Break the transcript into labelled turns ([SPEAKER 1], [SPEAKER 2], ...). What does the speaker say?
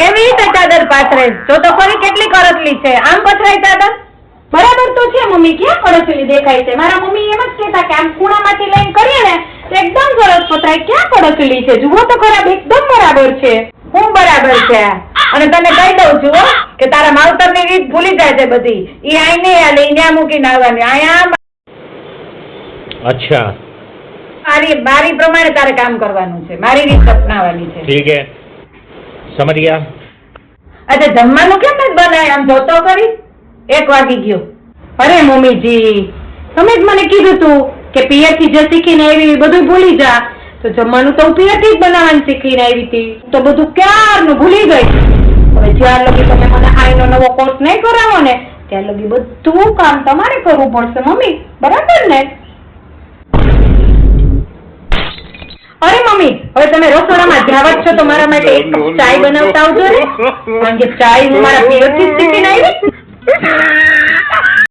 [SPEAKER 1] કેવી રીતે ચાદર પાથરે? જો તો ખરી કેટલી કરતલી છે. આમ પથરાય ચાદર?
[SPEAKER 2] બરાબર તો છે મમ્મી ક્યાં કરતલી દેખાય છે? મારા મમ્મી એમ જ કહેતા કે આમ ખૂણામાંથી લઈને કરીએ ને તો એકદમ સરસ પથરાય. ક્યાં કરતલી છે? જુઓ તો ખરાબ એકદમ બરાબર છે.
[SPEAKER 1] હું બરાબર છે. અને તને કહી દઉં છું કે તારા માવતરની રીત ભૂલી જાય છે બધી. એ આઈ ને આલે અહીંયા મૂકીને આવવાની અહીંયા
[SPEAKER 3] અચ્છા.
[SPEAKER 1] મારી મારી પ્રમાણે તારે કામ કરવાનું છે. મારી રીત અપનાવવાની છે.
[SPEAKER 3] ઠીક છે સમરિયા?
[SPEAKER 1] અચ્છા જમવાનું કેમ નથી બનાય આમ જોતો કરી એક વાગી ગયો.
[SPEAKER 2] અરે મમ્મીજી, તમે જ મને કીધું તું કે પિયરથી જે શીખીને આવી બધું ભૂલી જા. તો જમવાનું તો હું પિયરથી જ બનાવવાનું શીખીને આવી હતી. તો બધું ક્યારનું ભૂલી ગઈ? હવે જ્યાં લગી તમે મને આઈનો નવો કોર્સ નહીં કરાવો ને, ત્યાં લગી બધું કામ તમારે કરવું પડશે, મમ્મી. બરાબર ને? મમ્મી હવે તમે રસોડામાં જાવત છો તો મારા માટે એક ચાય બનાવતા આવજો ને. કારણ કે ચાય હું મારા પિયરથી શીખીને આવી